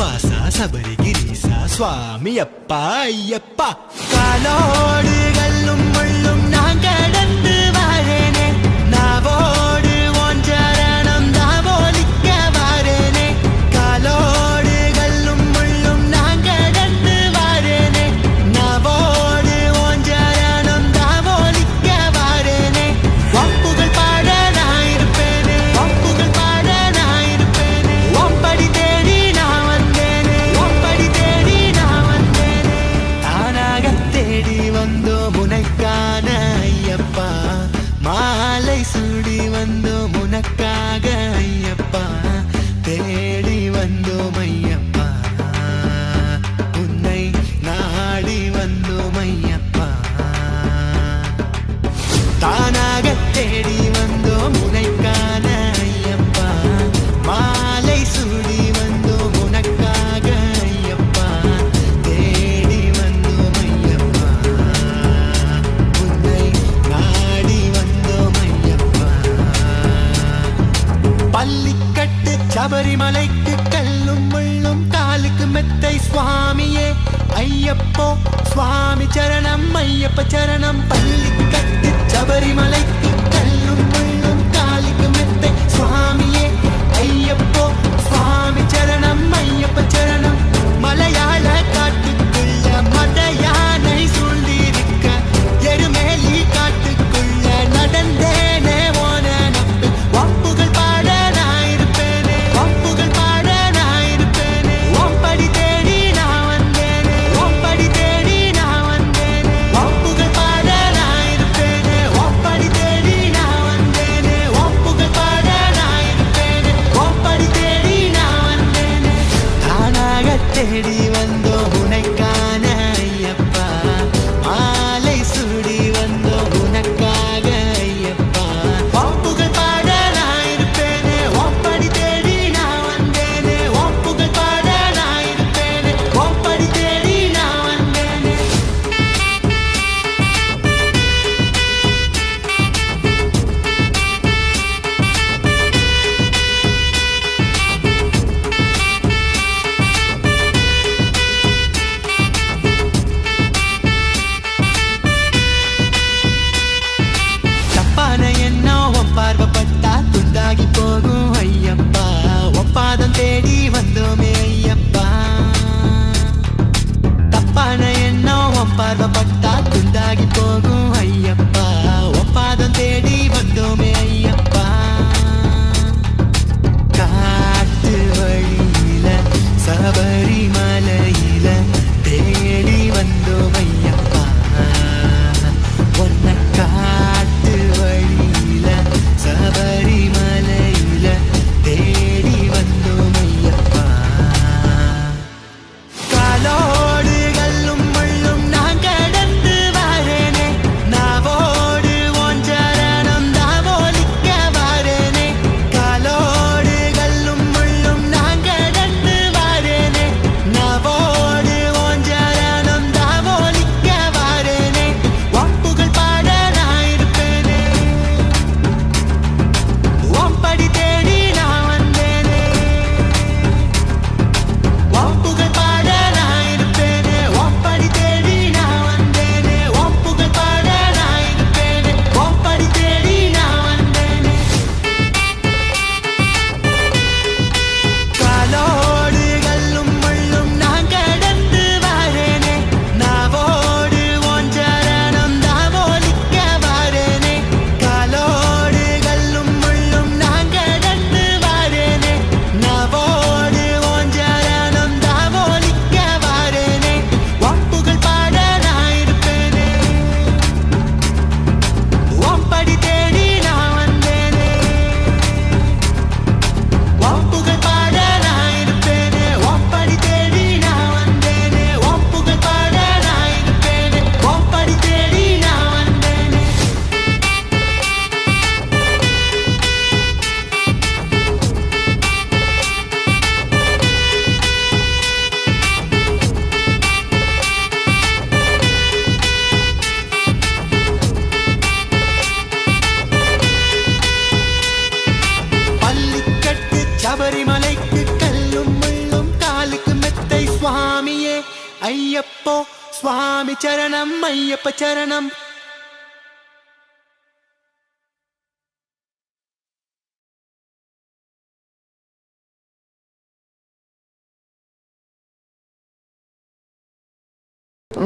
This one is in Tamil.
వాస సబరిగిరీస స్వామి అప్ప అయ్యప్ప కాలోడు வந்தோம் ஐயப்பா தானாக தேடி வந்தோம் உனைக்கான ஐயப்பா. மாலை சூடி வந்தோம் உனக்காக ஐயப்பா. தேடி வந்தோம் ஐயப்பா உன்னை நாடி வந்தோம் ஐயப்பா பள்ளிக்கட்டு சபரிமலைக்கு மெத்தை சுவாமியே. ஐயப்போ சுவாமி சரணம் ஐயப்ப சரணம். பள்ளி கட்டு சபரிமலைக்கு கல்லும் முள்ளும் காலிக்கு மெத்தை. சுவாமியே ஐயப்போ சுவாமி சரணம் ஐயப்ப சரணம். अय्यप्पो स्वामि चरणम् अय्यप्प चरणम्